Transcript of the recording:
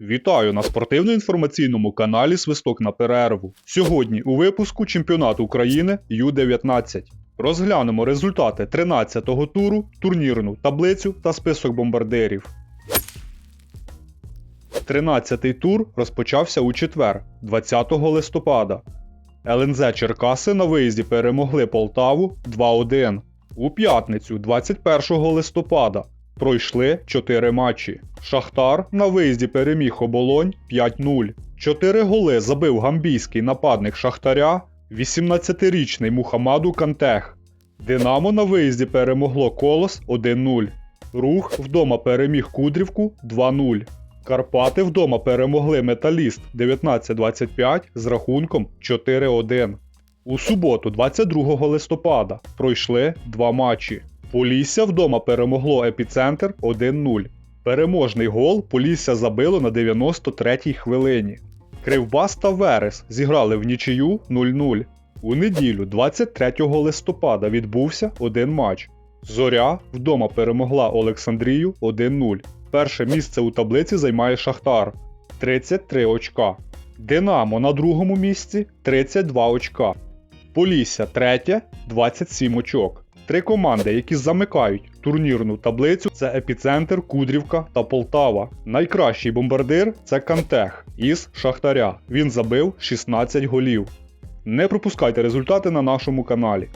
Вітаю на спортивно-інформаційному каналі Свисток на перерву. Сьогодні у випуску Чемпіонату України Ю-19. Розглянемо результати 13-го туру, турнірну таблицю та список бомбардирів. 13-й тур розпочався у четвер, 20 листопада. ЛНЗ Черкаси на виїзді перемогли Полтаву 2-1. У п'ятницю, 21 листопада, пройшли 4 матчі. Шахтар на виїзді переміг оболонь 5-0. 4 голи забив гамбійський нападник Шахтаря, 18-річний Мухамаду Кантех. Динамо на виїзді перемогло Колос 1-0. Рух вдома переміг Кудрівку 2-0. Карпати вдома перемогли Металіст 19-25 з рахунком 4-1. У суботу, 22 листопада, пройшли два матчі. Полісся вдома перемогло епіцентр 1-0. Переможний гол Полісся забило на 93-й хвилині. Кривбас та Верес зіграли в нічию 0-0. У неділю, 23 листопада, відбувся один матч. Зоря вдома перемогла Олександрію 1-0. Перше місце у таблиці займає Шахтар 33 очка. Динамо на другому місці 32 очка. Полісся третє 27 очок. Три команди, які замикають турнірну таблицю, це Епіцентр, Кудрівка та Полтава. Найкращий бомбардир це Кантех із Шахтаря. Він забив 16 голів. Не пропускайте результати на нашому каналі.